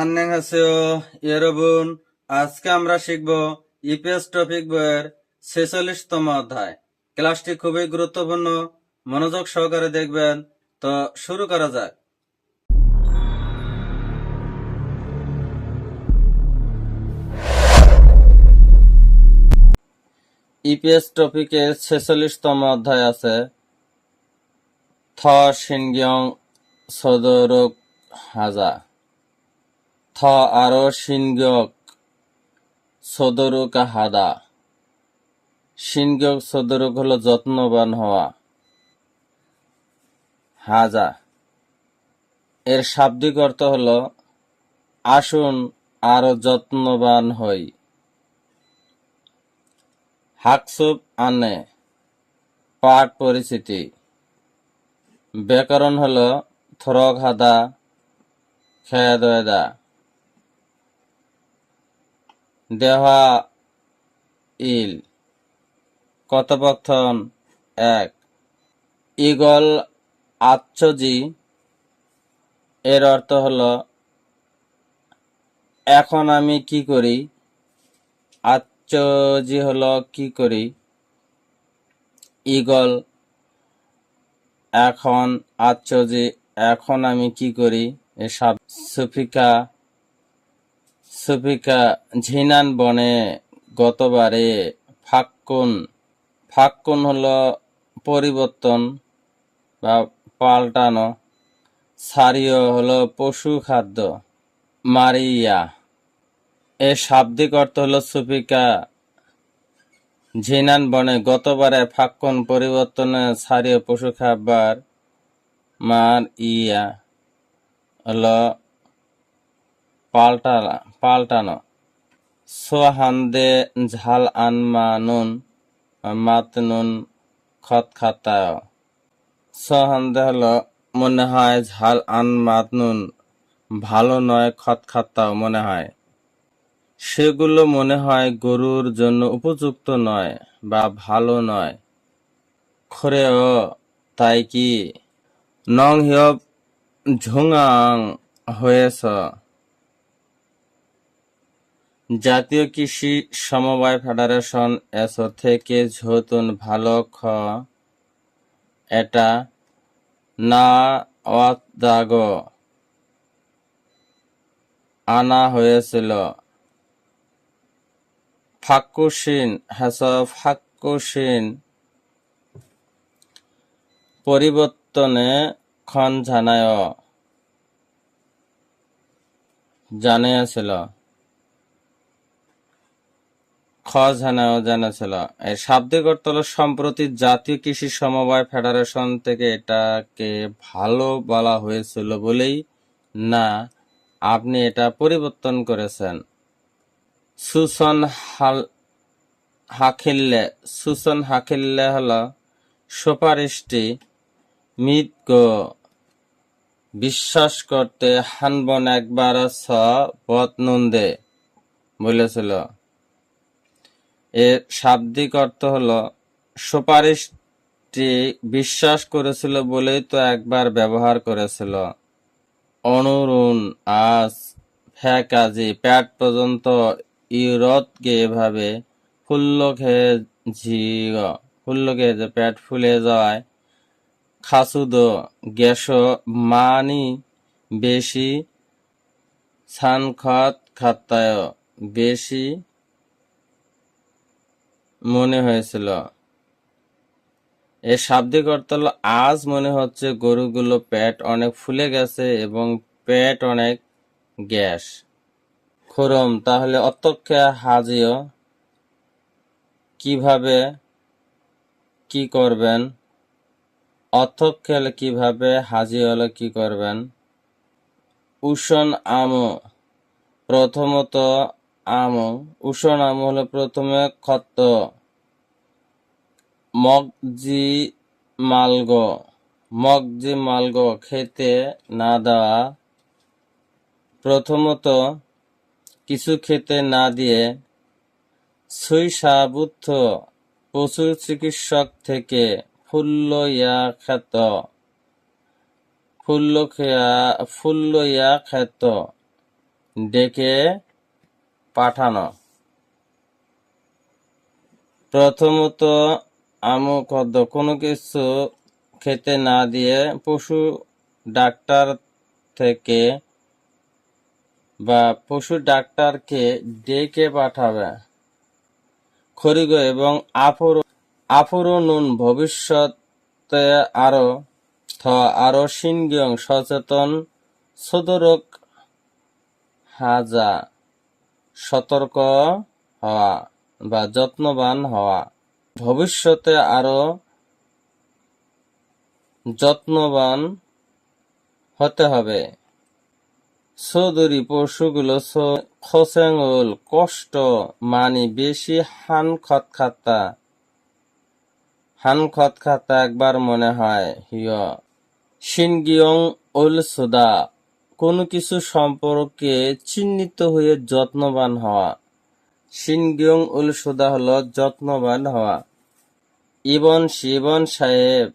আন্নেং হাসেও আজকে আমরা শিখব ইপিএস টপিক বইয়ের ছেচল্লিশতম অধ্যায়। ক্লাসটি খুবই গুরুত্বপূর্ণ। মনোযোগ সহকারে দেখবেন। তো শুরু করা যাক। ইপিএস টপিকের ছেচল্লিশতম অধ্যায় আছে। থ সিনগিয়ং সদরক হাজা। থ আরও সিনগক সদরুক হাদা। সিনগক সদরুক হলো যত্নবান হওয়া হাজা। এর শাব্দিক অর্থ হলো আসুন আরও যত্নবান হই হাকসুপ আনে। পাঠ পরিচিতি ব্যাকরণ হলো থরক হাদা খেয়াদা দেহা ইল কথোপকথন এক। ইগল আচ্ছজি, এর অর্থ হলো, এখন আমি কি করি? আচ্ছজি হলো, কি করি? ইগল, এখন, আচ্ছজি, এখন আমি কি করি? এসব সুফিকা সুফিকা ঝিনান বনে গতবারে ফাক্কুন ফাক্কুন হলো পরিবর্তন বা পাল্টানো, সারিও হলো পশু খাদ্য, মারিয়া। এর শাব্দিক অর্থ হলো সুফিকা ঝিনান বনে গতবারে ফাক্কুন পরিবর্তনে সারিও পশু খাবার মার ইয়া হলো পাল্টা পাল্টানো। সোহান্দে ঝাল আনমা নুন, মাত নুন খত খাতায়। সোহান্দে হলো, মনে হয় ঝাল আন মাত নুন, ভালো নয় খত খাতাও মনে হয়। সেগুলো মনে হয় গরুর জন্য উপযুক্ত নয় বা ভালো নয়। খরেও, তাই কি? নং হিয়ব ঝুঙাং হয়েছ। জাতীয় কৃষি সমবায় ফেডারেশন এসো থেকে ঝতুন ভালো খ? এটা না ওয়াদাগ আনা হয়েছিল। ফাক্কুসিন হাস ফাক্কুসিন। পরিবর্তনে খন জানায় জানিয়েছিল। খ জানাও জানাছিল এর শাব্দিক অর্থ হলো সম্প্রতি জাতীয় কৃষি সমবায় ফেডারেশন থেকে এটাকে ভালো বলা হয়েছিল বলেই না, আপনি এটা পরিবর্তন করেছেন। সুসন হাল হাখিল্লে সুসন হাখিল্লে হলো সুপারিশটি মিতগ বিশ্বাস করতে হানবন একবার স বতনন্দে বলেছিল। এর শাব্দিক অর্থ হলো, সুপারিশটি বিশ্বাস করেছিল বলেই তো একবার ব্যবহার করেছিল। অনুরুণ, আজ ফ্যাকাজি, প্যাট পর্যন্ত ইউরতকে এভাবে ফুল্ল খেয়ে ঝিগ ফুল্ল খেয়ে যে প্যাট ফুলে যাওয়ায় খাসুদ, গ্যাস, মানি, বেশি, সানখত খাত্তায়, বেশি মনে হয়েছিল। এর শাব্দিক অর্থ হলো, আজ মনে হচ্ছে গরুগুলো পেট অনেক ফুলে গেছে এবং পেট অনেক গ্যাস। খরম, তাহলে অতক্ষে হাজিও কীভাবে কি করবেন? অতক্ষে কীভাবে হাজি হলে কি করবেন? উষণ আমো, প্রথমত আমো উষণ আমো হলো প্রথমে ক্ষত মগজি মালগ মগজি মালগ খেতে না দেওয়া, প্রথমত কিছু খেতে না দিয়ে সুই সাবুদ্ধ পশু চিকিৎসক থেকে ফুল্ল ইয়া খ্যাত ফুল্ল খেয়া, ফুল্ল ইয়া খ্যাত ডেকে পাঠানো। প্রথমত আমুকদ্দ কোনো কিছু খেতে না দিয়ে পশু ডাক্তার থেকে বা পশু ডাক্তারকে ডেকে পাঠাবে। খরিগ এবং আফর আফরনুন ভবিষ্যতে আরও থ আরও সিংগিয়ং সচেতন, সদরক হাজা সতর্ক হওয়া বা যত্নবান হওয়া। ভবিষ্যতে আরও যত্নবান হতে হবে। সদরি পশুগুলো খোসেঙ্গুল কষ্ট, মানি, বেশি হান খতখাতা হান খতখাতা একবার মনে হয়, হিয়। সিনগিয়ং উল সুদা। কোনো কিছু সম্পর্কে চিহ্নিত হয়ে যত্নবান হওয়া। সিনগিয়ং উল সুদা হল যত্নবান হওয়া। ইবন শিবন সাহেব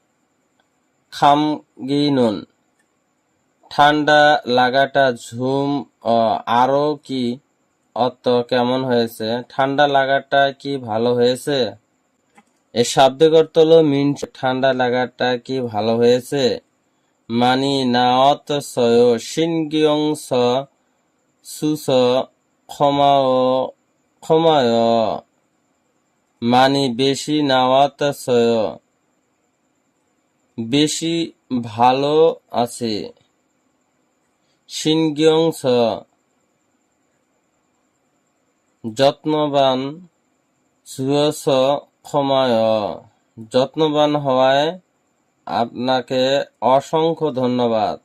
খামগিনুন। ঠান্ডা লাগাটা ঝুম ও আরও কি? অত কেমন হয়েছে? ঠান্ডা লাগাটা কি ভালো হয়েছে? এ শাব্দিক অর্থ হলো মিন ঠান্ডা লাগাটা কি ভালো হয়েছে? মানি নাওত সয়, সিনগিয়ং স, সুস ক্ষমায় ক্ষমায়। মানি বেশি নাওয়াত সয়, বেশি ভালো আছে। সিনগিয়ং যত্নবান, সুয়স, ক্ষমায়। যত্নবান হওয়ায় আপনাকে অসংখ্য ধন্যবাদ।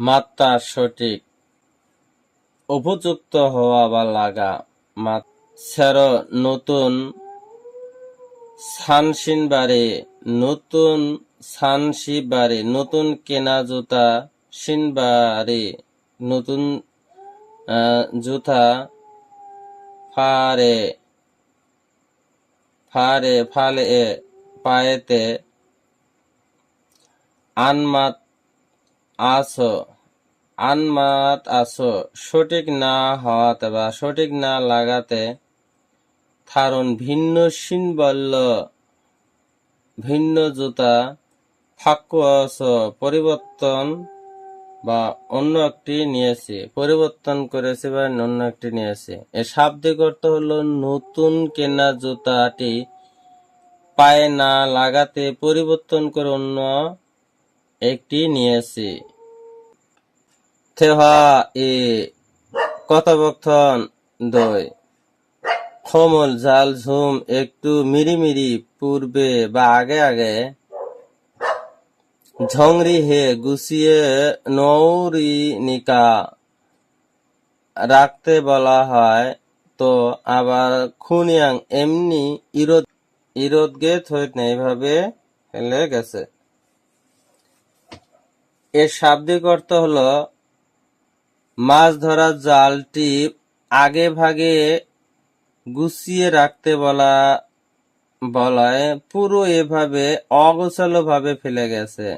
মাত্রা সঠিক। উপযুক্ত হওয়া বা লাগা। স্যার, নতুন সানসিনবারে নতুন সানসিবারে নতুন কেনা জুতা সিনবারে নতুন জুতা ফারে ফারে ফালে পায়েতে আনমাত আস আনমাত আস, সঠিক না হওয়াতে বা সঠিক না লাগাতে থারণ ভিন্ন সিনবল্ল ভিন্ন জুতা ফাকুয়াস পরিবর্তন বা অন্য একটি নিয়েছি, পরিবর্তন করেছি বা অন্য একটি নিয়েছি। এর শাব্দিক অর্থ হলো নতুন কেনা জুতাটি পায়ে না লাগাতে পরিবর্তন করে অন্য একটি নিয়েছি। থেহা এ কথোপকথন দই খমল ঝাল ঝুম একটু মিরিমিরি পূর্বে বা আগে আগে ঝংরি হে গুছিয়ে নৌরি নিকা রাখতে বলা হয়, তো আবার খুনিয়াং এমনি ইরোদ ইরোদগে থইত না এইভাবে ফেলে গেছে। এর শাব্দিক অর্থ হল, মাছ ধরার জালটি আগে ভাগে গুছিয়ে রাখতে বলা, বলায় পুরো এভাবে অগোছালো ভাবে ফেলে গেছে।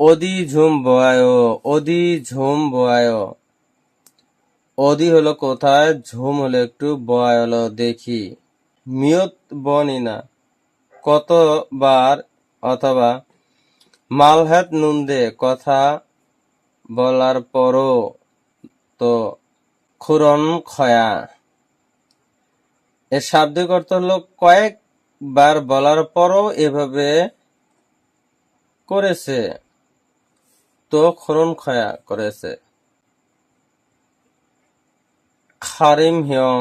অদি ঝুম বয় অদি ঝুম বয় অদি হলো কোথায়, ঝুম হলো একটু বয় হলো দেখি। মিয়ত বনি না, কতবার অথবা মালহাত নুন্দে, কথা বলার পরও তো খুরন খয়া। এর শাব্দিক অর্থ হলো কয়েকবার বলার পরও এভাবে করেছে, তো খরণ খয়া করেছে। খারিম হিয়ং,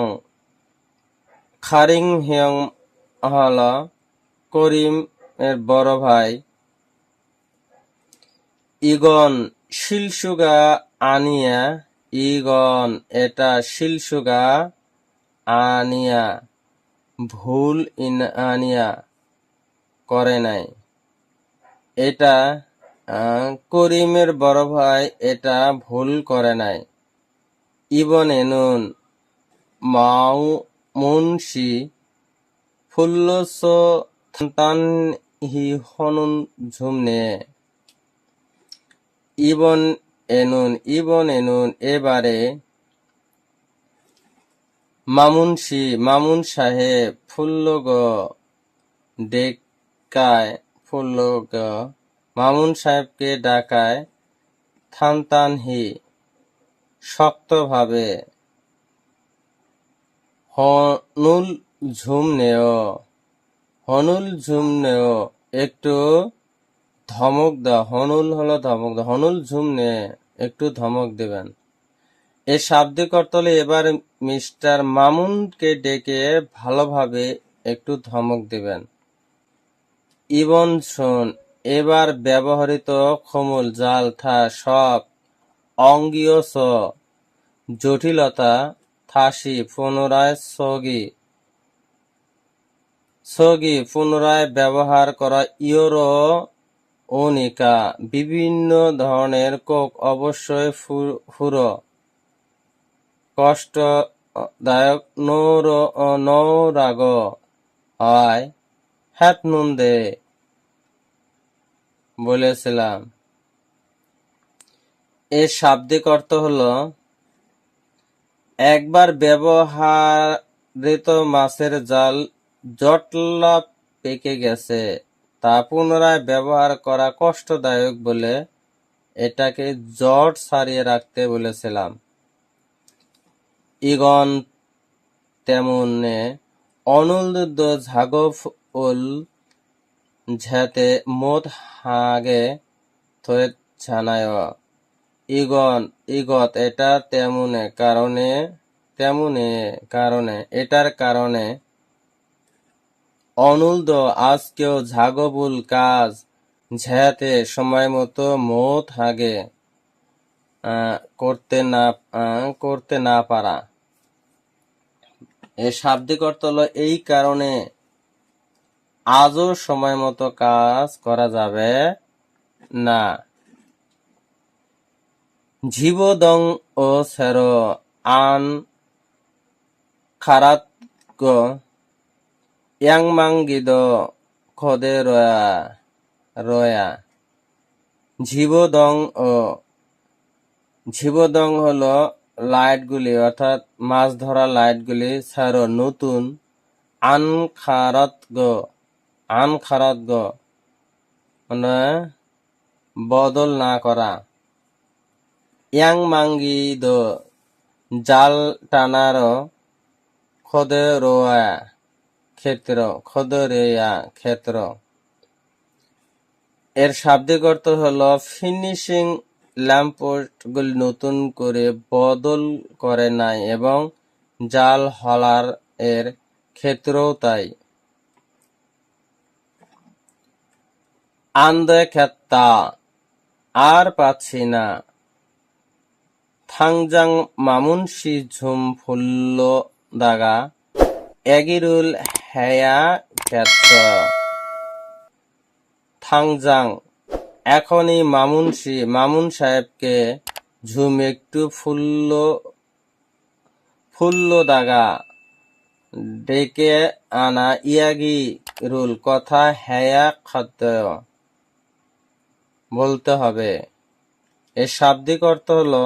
খারিং হিয়ং হল করিম এর বড় ভাই। ইগন শিলসুগা আনিয়া, ইগন এটা শিলসুগা আনিয়া, ভুল ইন আনিয়া করে নাই। এটা করিমের বড় ভাই এটা ভুল করে নাই। ইবন এনুন মাউ মুন্সি, ফুল্লস তান হি হনুন ঝুমনে। ইবন এনুন ইবন এনুন এবারে মামুনসি, মামুন সাহেব ফুল্লগ ডেকায়, ফুল্লগ মামুন সাহেবকে ডাকায় থানতানহি শক্তভাবে। হনুল ঝুম নেও, হনুল ঝুম নেও, একটু ধমক দাও হনুল হলো ধমক দাও হনুল ঝুম নে একটু ধমক দেবেন। এই শাব্দিক অর্থলে এবার মিস্টার মামুনকে ডেকে ভালোভাবে একটু ধমক দিবেন। ইবন শোন, এবার ব্যবহৃত খমুল, জাল, থা, সব, অঙ্গীয় স, জটিলতা, থাসি, পুনরায় সগি সগি, পুনরায় ব্যবহার করা, ইয়োরো অনিকা বিভিন্ন ধরনের কোক অবশ্যই ফুরো কষ্টদায়ক নৌর নৌরাগ হয় হ্যাত নুন্দে বলেছিলাম। এর শাব্দিক অর্থ হলো, একবার ব্যবহারিত মাছের জাল জটলা পেকে গেছে। তা পুনরায় ব্যবহার করা কষ্টদায়ক বলে এটাকে জট সারিয়ে রাখতে বলেছিলাম। ইগন তেমনে অনুলুদ্ধ ঝাগফ উল ঝেতে মোদ হাগে থয়ে ছানায়। ইগন, ইগত এটা তেমনে কারণে তেমনে কারণে, এটার কারণে অনুলদ আজকেও ঝাগবুল কাজ ঝেতে সময় মতো মোত হাগে করতে না করতে না পারা। এর শাব্দিক অর্থ হলো এই কারণে আজও সময় মতো কাজ করা যাবে না। জীবদং ও সের আন খারাত গো ইয়াংমাঙ্গিদ খদে রয়া রয়া জীবদং ও জীবদং হলো লাইটগুলি অর্থাৎ মাছ ধরা লাইটগুলি ছাড়ো নতুন আন খারাত গো আন খারাত গো মানে বদল না করা ইয়াং মাঙ্গি দো জাল টানার খদে রোয়া ক্ষেত্র, খদরেয়া ক্ষেত্র। এর শাব্দিক অর্থ হলো ফিনিশিং ল্যাম্পপোস্ট গুলি নতুন করে বদল করে নাই এবং জাল হলার এর ক্ষেত্রেও তাই। আন্দে ক্ষেত্তা আর পাচ্ছি না। থাংজাং মামুনসি ঝুম ফুল্ল দাগা, এগিরুল হেয়া ক্ষেত্র থাংজাং এখনই মামুনসি মামুন সাহেবকে ঝুম একটু ফুল্ল ফুল্ল দাগা ডেকে আনা ইয়াগি রুল কথা হেয়া খাদ্য বলতে হবে? এর শাব্দিক অর্থ হলো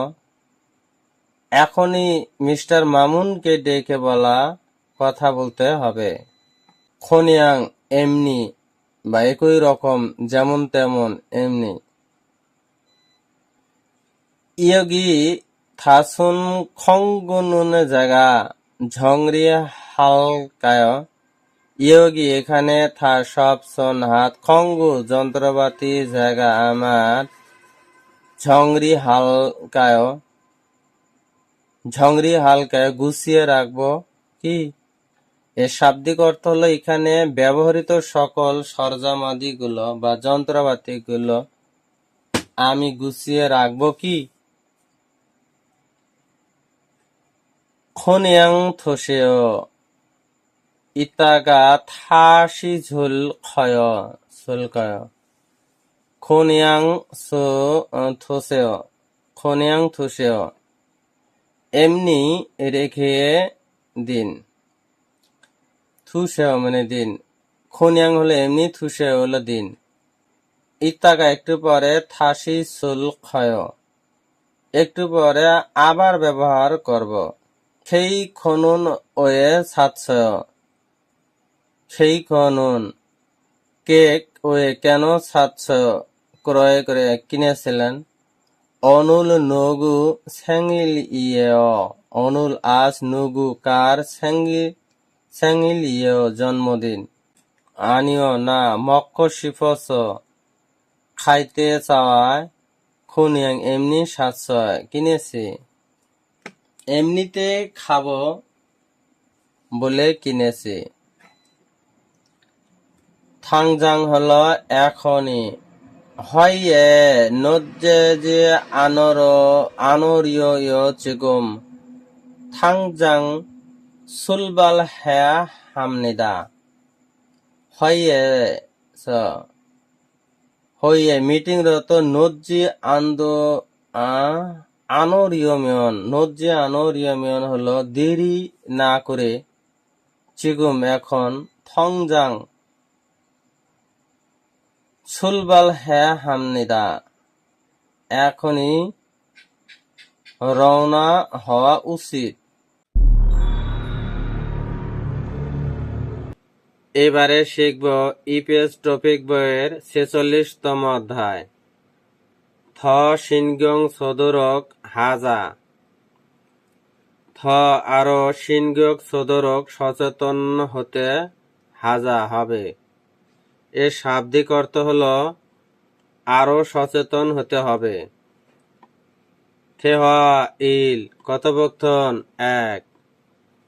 এখনই মিস্টার মামুনকে ডেকে বলা কথা বলতে হবে. খনিয়াং এমনি বা একই রকম যেমন তেমন এমনি। ইয়গি থাসুন খঙ্গুনুনে জায়গা ঝংরি হালকায়। ইয়োগি এখানে থা সব সন হাত খঙ্গু যন্ত্রপাতি জায়গা আমার ঝংরি হালকায়। ঝংরি হালকায় গুছিয়ে রাখব কি? এর শাব্দিক অর্থ হলো এখানে ব্যবহৃত সকল সরঞ্জামাদিগুলো বা যন্ত্রপাতিগুলো আমি গুছিয়ে রাখব কি? খনিয়াং থসেও ইতাগা থাসি ঝুল খয় শুল্কয় খনিয়াং থসেও খনিয়াং থসেও এমনি রেখে দিন। থুসেও মানে দিন। খনিয়াং হলো এমনি থুসেও হলো দিন। ইত্তাকা, একটু পরে থাসি সুল ক্ষয়। একটু পরে আবার ব্যবহার করব। সেই খনন ওয়ে সাতশয়। সেই খনন। কেক ওয়ে কেন সাতশয়? ক্রয় করে কিনেছিলেন। অনুল নগু স্যাঙ্গিল ইয়ে। অনুল আজ নগু কার স্যাঙ্গি স্যাঙ্গিল ইয়ে জন্মদিন। আনিও না মক্ষ শিফস খাইতে চাওয়ায় খুনিয়াং এমনি সাতশয় কিনেছি। এমনিতে খাব বলে কিনেছি। থাংজাং হলো এখনই হইয়ে নজ্জে যে আনর আনরীয় চিগুম। থাংজাং সুলবাল হ্যা হামনিদা। হইয়ে হইয়ে মিটিং রত নজ্জি আন্দো আনরিয়মিয়ন, নজ্জি আনরিয়মিয়ন হলো দেরি না করে চিগুম এখন থংজাং। সুলবাল হ্যাঁ হামনিদা, এখনই রওনা হওয়া উচিত। এবারে শিখব ইপিএস টপিক বইয়ের ছেচল্লিশতম অধ্যায়। থ সিনগং সদরক হাজা। থ আরও সিনগক সদরক সচেতন হতে হাজা হবে। এর শাব্দিক অর্থ হল আরও সচেতন হতে হবে। থেহ ইল কথোপকথন এক।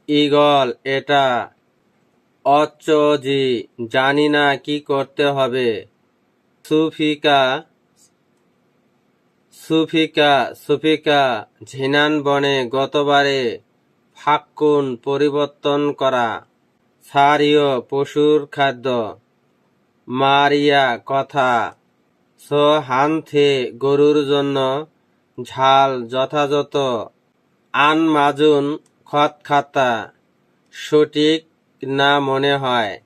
ইগল এটা অচ্চজি জানি না কি করতে হবে। সুফিকা সুফিকা সুফিকা, ঝিনান বনে গতবারে ফাক্কুন পরিবর্তন করা। সারিয় পশুর খাদ্য। মারিয়া কথা। স হানথে গরুর জন্য ঝাল যথাযথ। আন মাজুন খত খাতা সঠিক না মনে হয়।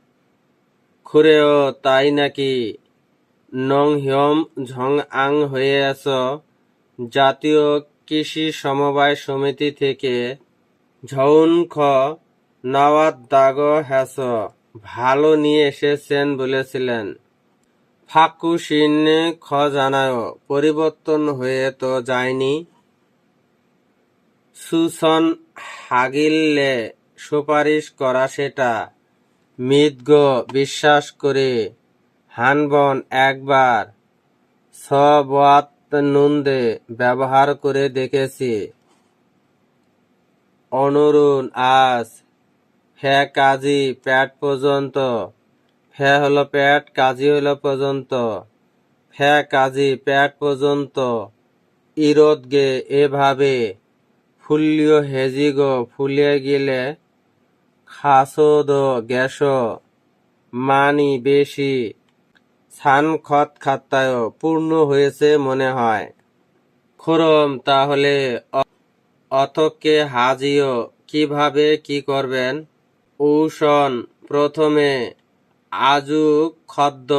খুরেও তাই নাকি? নং হিয়ম ঝং আং হয়ে আস জাতীয় কৃষি সমবায় সমিতি থেকে ঝৌন খ নওয়াত দাগ হ্যাস ভালো নিয়ে এসেছেন বলেছিলেন। ফাকুশিন খ জানায় পরিবর্তন হয়ে তো যায়নি। সুসন হাগিললে সুপারিশ করা সেটা। মিদগ বিশ্বাস করে হানবন একবার সবাত নন্দে ব্যবহার করে দেখেছি। অনুরুণ আজ ফে কাজী প্যাট পর্যন্ত। ফে হলো প্যাট কাজী হলো পর্যন্ত। ফে কাজী প্যাট পর্যন্ত। ইরোদ গে এভাবে ফুল্লিও হেজিগ ফুলিয়ে গেলে খাসোদ গ্যাস মানি বেশি সান খত খাত্তায় পূর্ণ হয়েছে মনে হয়। খোরম, তাহলে অতকে হাজিও কীভাবে কি করবেন? ঔষণ প্রথমে আজু খদ্দ,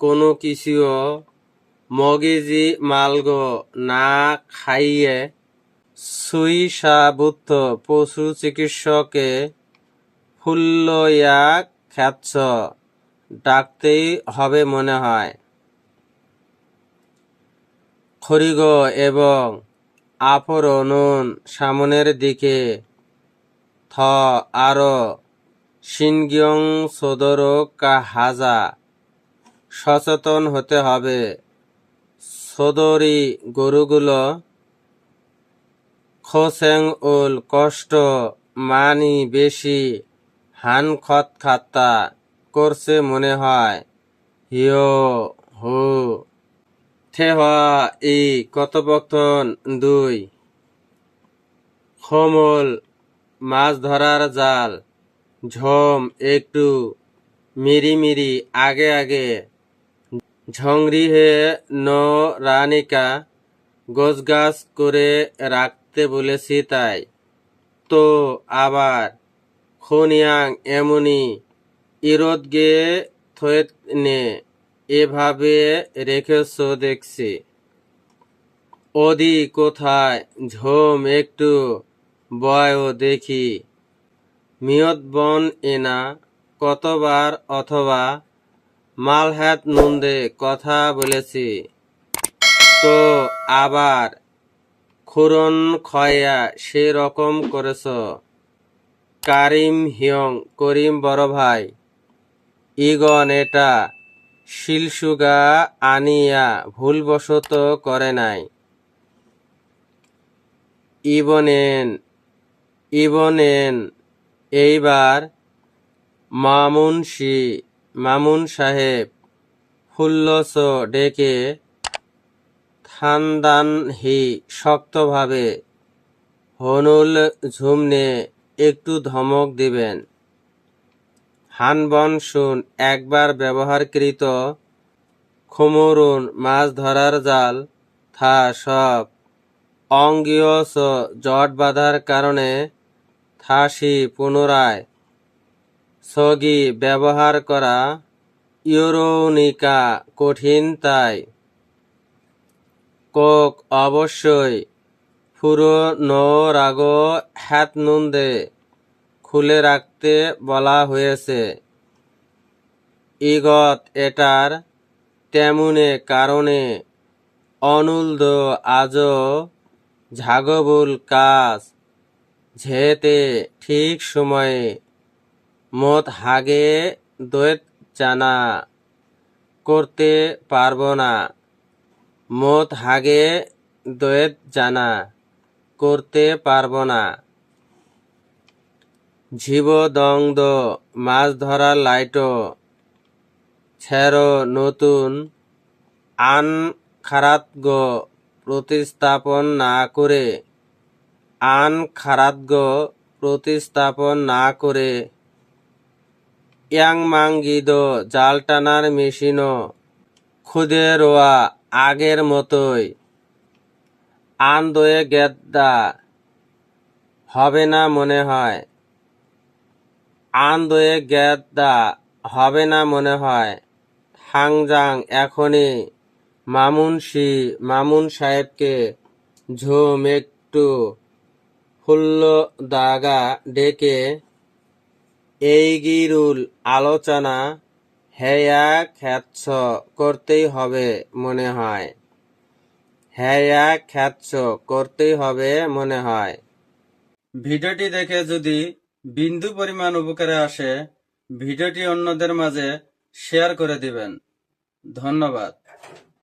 কোনো কিছুও মগিজি মালগ না খাইয়ে সুইসাবুদ্ধ পশু চিকিৎসকে ফুল্লয়া খ্যাচ্ছ ডাকতেই হবে মনে হয়। খরিগ এবং আফরনুন সামনের দিকে, থ আরও সিনগিয়ং সদর হাজা, সচেতন হতে হবে। সদরি গরুগুলো খোসেং উল কষ্ট মানি বেশি হান খত খাত্তা করছে মনে হয়। হিও হু। থেহা ই কথোপকথন দুই। খমল মাছ ধরার জাল। ঝম একটু মিরি মিরি আগে আগে। ঝংরি হে ন রানিকা গোছগাছ করে রাখতে বলেছি তাই। তো আবার খনিয়াং এমনি ইরোদগে থয়েত নে, এভাবে রেখেছ দেখছি। ওদি কোথায়? ঝোম একটু বয়ও দেখি। মিয়ত বন এনা, কতবার অথবা মালহাত নন্দে কথা বলেছি। তো আবার খুরন খয়া সেরকম করেছ। কারিম হিয়ং, করিম বড় ভাই। ইগন এটা শিলসুগা আনিয়া ভুলবশত করে নাই। ইবনেন ইবনেন, এইবার মামুন সি মামুন সাহেব হুল্লস ডেকে থানদান হি শক্তভাবে হনুল ঝুমনে একটু ধমক দিবেন। হানবন শুন, একবার ব্যবহারকৃত খুমরুন মাছ ধরার জাল, থা, সব। অঙ্গীয় জট বাঁধার কারণে থাসি পুনরায়। সগি ব্যবহার করা ইউরোনিকা কঠিন তাই। কোক, অবশ্যই। পুরো নো রাগ হ্যাত নুন্দে খুলে রাখতে বলা হয়েছে। ইগত এটার তেমনে কারণে অনুলদ আজ ঝাগবুল কাজ ঝেতে ঠিক সময়ে মত হাগে দৈত জানা করতে পারব না। মত হাগে দৈত জানা করতে পারব না। জীব দংদ মাছ ধরার লাইটো ছেড়ো নতুন আন খারাতগ প্রতিস্থাপন না করে আন খারাতগ প্রতিস্থাপন না করে ইয়াং মাঙ্গিদ জাল টানার মেশিনও খুদে রোয়া আগের মতোই। আন্দোয়ে গেদ্দা, হবে না মনে হয়। আন্দোয়ে গেদ্দা, হবে না মনে হয়। হাংজাং এখনই মামুন সি মামুন সাহেবকে ঝুম একটু হুল্ল দাগা ডেকে এইগিরুল আলোচনা হেয়া খ্যাৎস করতেই হবে মনে হয়। হেয়া খ্যাচ্ছ করতেই হবে মনে হয়। ভিডিওটি দেখে যদি বিন্দু পরিমাণ উপকারে আসে, ভিডিওটি অন্যদের মাঝে শেয়ার করে দিবেন। ধন্যবাদ।